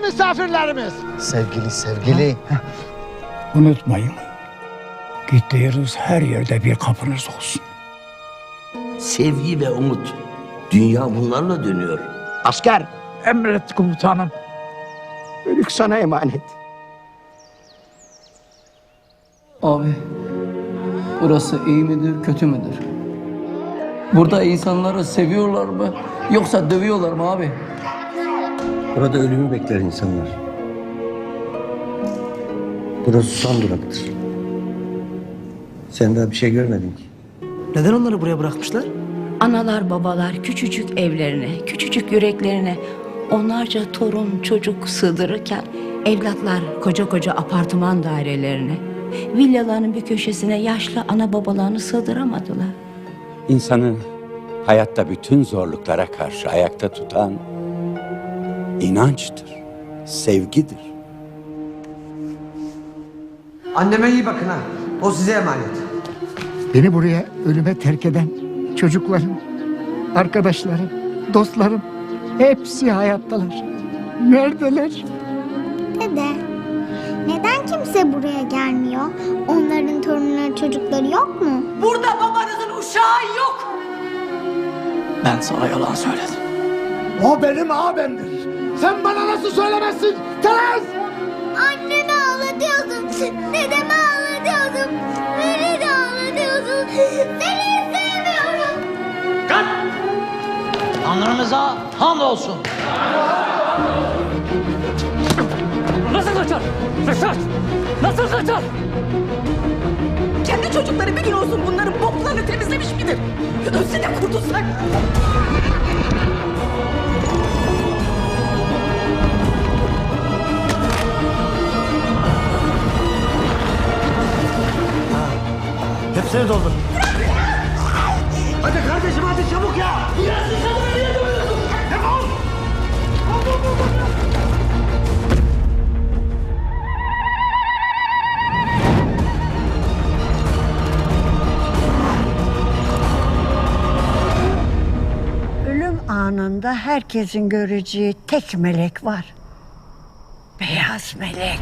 misafirlerimiz. Sevgili sevgili. Unutmayın. Gittiğiniz her yerde bir kapınız olsun. Sevgi ve umut. Dünya bunlarla dönüyor. Asker. Emret komutanım. Ölük sana emanet. Abi, burası iyi midir, kötü müdür? Burada insanları seviyorlar mı, yoksa dövüyorlar mı abi? Burada ölümü bekler insanlar. Burası son duraktır. Sen daha bir şey görmedin ki. Neden onları buraya bırakmışlar? Analar babalar küçücük evlerine, küçücük yüreklerine onlarca torun çocuk sığdırırken evlatlar koca koca apartman dairelerine, villaların bir köşesine yaşlı ana babalarını sığdıramadılar. İnsanı hayatta bütün zorluklara karşı ayakta tutan inançtır, sevgidir. Anneme iyi bakın ha. O size emanet. Beni buraya ölüme terk eden çocuklarım, arkadaşlarım, dostlarım hepsi hayattalar. Neredeler? Dede, neden kimse buraya gelmiyor? Onların torunları, çocukları yok mu? Burada babanızın uşağı yok. Ben sana yalan söyledim. O benim abimdir. Sen bana nasıl söylemezsin? Teres! Annemi ağlatıyordun, dedemi ağlatıyordun, beni de ağlatıyordun. Seni sevmiyorum. Tanrımıza hamdolsun. Nasıl kaçar? Reşat! Nasıl kaçar? Kendi çocukları bir gün olsun bunların boklarını temizlemiş midir? Ölse de kurtulsak. Hepsini doldur. Hadi kardeşim hadi çabuk ya. Ölüm anında herkesin göreceği tek melek var. Beyaz melek.